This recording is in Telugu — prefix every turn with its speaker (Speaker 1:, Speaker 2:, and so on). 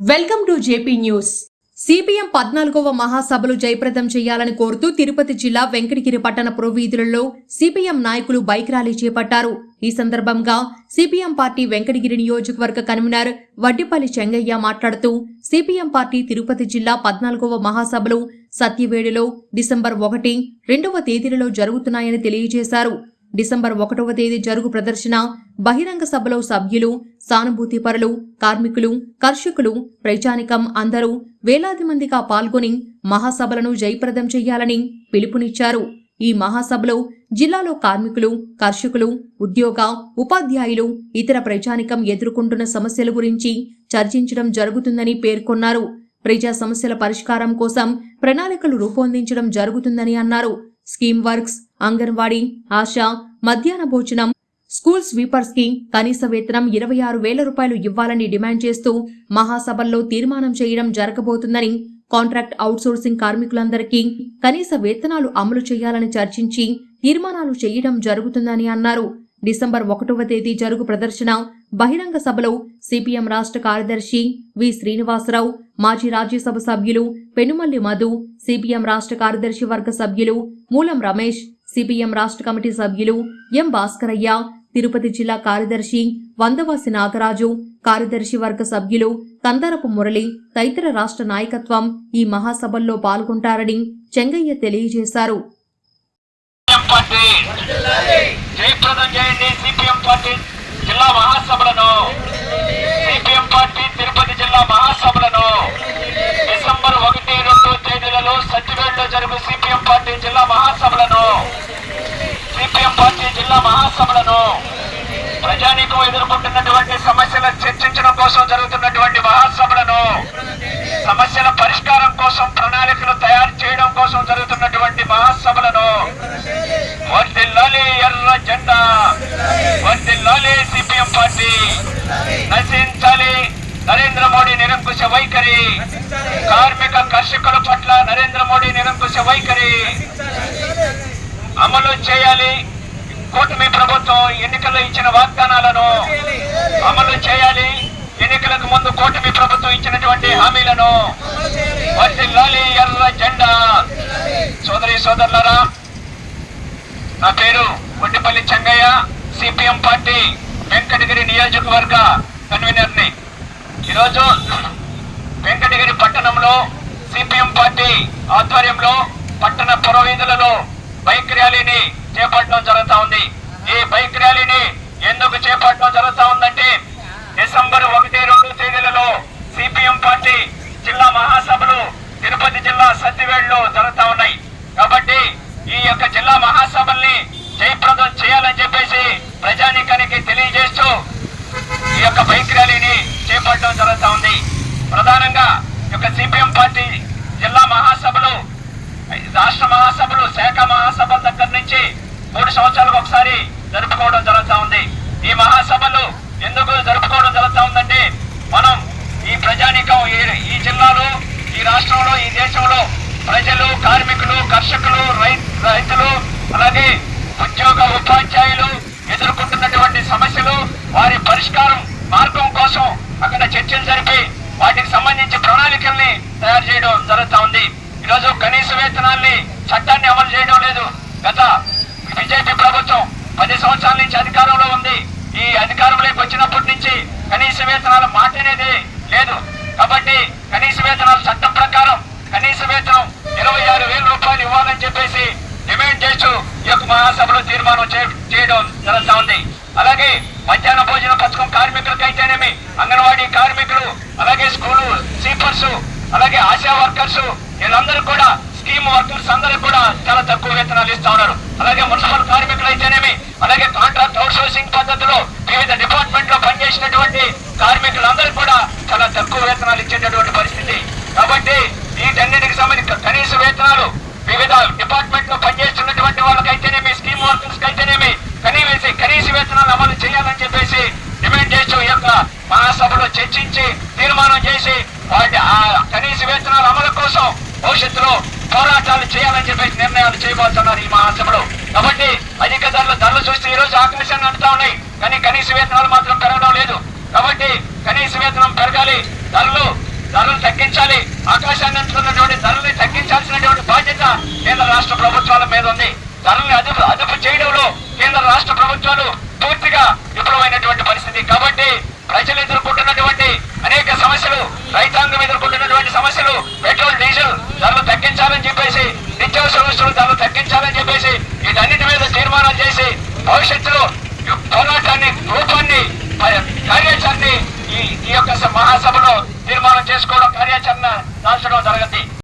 Speaker 1: Welcome to JP news. CPM పద్నాలుగవ మహాసభలు జయప్రదం చేయాలని కోరుతూ తిరుపతి జిల్లా వెంకటగిరి పట్టణ ప్రొవీధులలో సిపిఎం నాయకులు బైక్ ర్యాలీ చేపట్టారు. ఈ సందర్భంగా సిపిఎం పార్టీ వెంకటగిరి నియోజకవర్గ కన్వీనర్ వడ్డిపల్లి చెంగయ్య మాట్లాడుతూ సిపిఎం పార్టీ తిరుపతి జిల్లా పద్నాలుగవ మహాసభలు సత్యవేడులో డిసెంబర్ ఒకటి రెండవ తేదీలలో జరుగుతున్నాయని తెలియజేశారు. డిసెంబర్ ఒకటవ తేదీ జరుగు ప్రదర్శన బహిరంగ సభలో సభ్యులు సానుభూతిపరులు కార్మికులు కర్షకులు ప్రజానికం అందరూ వేలాది మందిగా పాల్గొని మహాసభలను జయప్రదం చేయాలని పిలుపునిచ్చారు. ఈ మహాసభలో జిల్లాలో కార్మికులు కర్షకులు ఉద్యోగ ఉపాధ్యాయులు ఇతర ప్రజానికం ఎదుర్కొంటున్న సమస్యల గురించి చర్చించడం జరుగుతుందని పేర్కొన్నారు. ప్రజా సమస్యల పరిష్కారం కోసం ప్రణాళికలు రూపొందించడం జరుగుతుందని అన్నారు. స్కీమ్ వర్క్స్ అంగన్వాడీ ఆశా మధ్యాహ్న భోజనం స్కూల్ స్వీపర్స్కి కనీస వేతనం ఇరవై ఆరు వేల రూపాయలు ఇవ్వాలని డిమాండ్ చేస్తూ మహాసభల్లో తీర్మానం చేయడం జరగబోతుందని కాంట్రాక్ట్ అవుట్సోర్సింగ్ కార్మికులందరికీ కనీస వేతనాలు అమలు చేయాలని చర్చించి తీర్మానాలు చేయడం జరుగుతుందని అన్నారు. డిసెంబర్ ఒకటవ తేదీ జరుగు ప్రదర్శన బహిరంగ సభలో సిపిఎం రాష్ట్ర కార్యదర్శి వి శ్రీనివాసరావు మాజీ రాజ్యసభ సభ్యులు పెనుమల్లి మధు సిపిఎం రాష్ట్ర కార్యదర్శి వర్గ సభ్యులు మూలం రమేష్ సిపిఎం రాష్ట్ర కమిటీ సభ్యులు ఎం భాస్కరయ్య తిరుపతి జిల్లా కార్యదర్శి వందవాసి నాగరాజు కార్యదర్శి వర్గ సభ్యులు కందరపు మురళి తదితర రాష్ట్ర నాయకత్వం ఈ మహాసభల్లో పాల్గొంటారని చెంగయ్య తెలియజేశారు.
Speaker 2: జయప్రదం చేయండి సిపిఎం పార్టీ జిల్లా మహాసభలను సిపిఎం పార్టీ తిరుపతి జిల్లా మహాసభలను డిసెంబర్ ఒకటి రెండు తేదీలలో సత్యవేడులో జరుగు సిపిఎం పార్టీ జిల్లా మహాసభలను. సిపిఎం పార్టీ జిల్లా మహాసభలను. ప్రజానీకం ఎదుర్కొంటున్నటువంటి సమస్యల చర్చించడం కోసం జరుగుతున్నటువంటి మహాసభలను. సమస్యల పరిష్కారం కోసం ప్రణాళికలు తయారు చేయడం కోసం జరుగుతున్నటువంటి మహాసభలను వర్దిల్లాలి ఎర్ర జెండా వర్దిల్లాలి సిపిఎం పార్టీ నశించాలి నరేంద్ర మోడీ నిరంకుశ వైఖరి. కార్మిక కర్షకుల పట్ల నరేంద్ర మోడీ నిరంకుశ వైఖరి. అమలు చేయాలి. కూటమి ప్రభుత్వం ఎన్నికల్లో ఇచ్చిన వాగ్దానాలను అమలు చేయాలి. ఎన్నికలకు ముందు కూటమి ప్రభుత్వం ఇచ్చినటువంటి హామీలను వర్దిల్లాలి ఎర్ర జెండా. సోదరి సోదరులరా నా పేరు ఒడ్డిపల్లి చెంగయ్య సిపిఎం పార్టీ వెంకటగిరి నియోజకవర్గ కన్వీనర్ని ఈరోజు వెంకటగిరి పట్టణంలో సిపిఎం పార్టీ ఆధ్వర్యంలో పట్టణ పురవీధులలో బైక్ ర్యాలీని చేపట్టడం జరుగుతా ఉంది. ఈ బైక్ ర్యాలీని ఎందుకు చేపట్టడం జరుగుతా ఉందంటే డిసెంబర్ ఒకటి రెండు తేదీలలో సిపిఎం పార్టీ జిల్లా మహాసభలు తిరుపతి జిల్లా సత్యవేడులో జరుగుతా ఉన్నాయి కాబట్టి ఈ యొక్క జిల్లా మహాసభల్ని జయప్రదం చేయాలని చెప్పేసి ప్రజానీకానికి తెలియజేస్తూ ఈ యొక్క బైక్ ర్యాలీని చేపట్టడం జరుగుతా ఉంది ప్రధానంగా ఒక యొక్క సిపిఎం పార్టీ జిల్లా మహాసభలు రాష్ట్ర మహాసభలు శాఖ మహాసభల దగ్గర నుంచి మూడు సంవత్సరాలకు ఒకసారి జరుపుకోవడం జరుగుతూ ఉంది. ఈ మహాసభలు ఎందుకు జరుపుకోవడం జరుగుతూ ఉందంటే మనం ఈ ప్రజానీకం ఈ- ఈ జిల్లాలో ఈ రాష్ట్రంలో ఈ దేశంలో ప్రజలు కార్మికులు కర్షకులు రై- రైతులు అలాగే ఉద్యోగ ఉపాధ్యాయులు ఎదుర్కొంటున్నటువంటి సమస్యలు వారి పరిష్కారం మార్గం కోసం అక్కడ చర్చలు జరిపి వాటికి సంబంధించి ప్రణాళికల్ని తయారు చేయడం జరుగుతా ఉంది ఈరోజు కనీస వేతనాల్ని చట్టాన్ని అమలు చేయడం లేదు. గత బీజేపీ ప్రభుత్వం పది సంవత్సరాల నుంచి అధికారంలో ఉంది. ఈ అధికారంలోకి వచ్చినప్పటి నుంచి కనీస వేతనాలు మాటనేది లేదు. కాబట్టి కనీస వేతనాలు చట్టం ప్రకారం కనీస వేతనం ఇరవై ఆరు వేల రూపాయలు ఇవ్వాలని చెప్పేసి డిమాండ్ చేస్తూ ఈ యొక్క మహాసభలో తీర్మానం చేయడం జరుగుతా ఉంది. అలాగే మధ్యాహ్న భోజన పథకం కార్మికులకైతేనేమి అంగన్వాడీ కార్మికులు అలాగే స్కూలు స్వీపర్స్ అలాగే ఆశా వర్కర్స్ వీళ్ళందరూ కూడా స్కీమ్ వర్కర్స్ అందరూ కూడా చాలా తక్కువ వేతనాలు ఇస్తా ఉన్నారు. అలాగే మున్సిపల్ కార్మికులు అయితేనేమి అలాగే కాంట్రాక్ట్ అవుట్సోర్సింగ్ పద్ధతిలో వివిధ డిపార్ట్మెంట్లో పనిచేసినటువంటి కార్మికులందరూ కూడా చాలా తక్కువ వేతనాలు ఇచ్చేటటువంటి పరిస్థితి. కాబట్టి వీటన్నిటికి సంబంధించి కనీస వేతనాలు వివిధ డిపార్ట్మెంట్లో పనిచేస్తున్నటువంటి వాళ్ళకైతేనేమి స్కీమ్ వర్కర్స్ అయితేనేమి కనీస కనీస వేతనాలు అమలు చేయాలని చెప్పేసి డిమాండ్ చేస్తూ ఈ యొక్క మహాసభలో చర్చించి తీర్మానం చేసి వాటి ఆ కనీస వేతనాల అమలు కోసం భవిష్యత్తులో పోరాటాలు చేయాలని చెప్పేసి నిర్ణయాలు చేయబోతున్నారు ఈ మహాసభలో. కాబట్టి అధిక ధరలు ధరలు చూస్తే ఈ రోజు ఆకాశాన్ని అంటుతా ఉన్నాయి. కానీ కనీస వేతనాలు మాత్రం పెరగడం లేదు. కాబట్టి కనీస వేతనం పెరగాలి. ధరలు ధరలు తగ్గించాలి. తీర్మానాలు చేసి భవిష్యత్తులో పోరాటాన్ని రూపాన్ని కార్యాచరణ ఈ యొక్క మహాసభలో తీర్మానం చేసుకోవడం కార్యాచరణ దాల్చడం జరగద్ది.